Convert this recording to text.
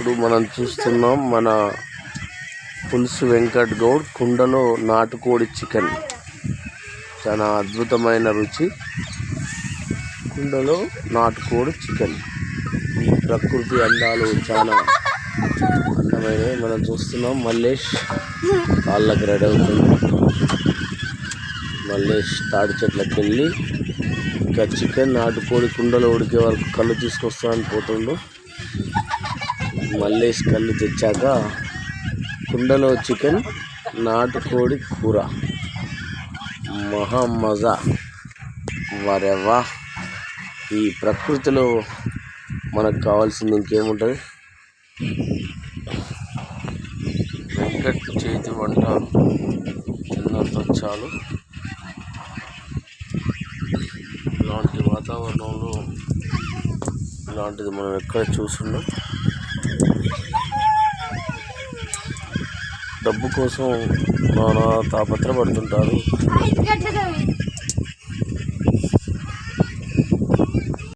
ఇప్పుడు మనం చూస్తున్నాం మన పులుసు వెంకట్ గౌడ్ కుండలో నాటుకోడి చికెన్. చాలా అద్భుతమైన రుచి. కుండలో నాటుకోడి చికెన్. ఈ ప్రకృతి అందాలు చాలా అందమైనవి మనం చూస్తున్నాం మల్లేష్ కాళ్ళకు రెడీ అవుతుంది. మల్లేష్ తాడి చెట్లకు వెళ్ళి ఇంకా చికెన్ నాటుకోడి కుండలో ఉడికే వరకు కళ్ళు తీసుకొస్తానని పోతుండు. మల్లేష్ కళ్ళు తెచ్చాక కుండలో చికెన్ నాటుకోడి కూర. మహా మజా. వరెవా ఈ ప్రకృతిలో మనకు కావాల్సింది ఇంకేముంటుంది? వెంకట్ చేతి వంట. తిన్నంత చాలు. ఇలాంటి వాతావరణంలో ఇలాంటిది మనం ఎక్కడ చూస్తున్నాం? డబ్బు కోసం నానా తాపత్రపడుతుంటారు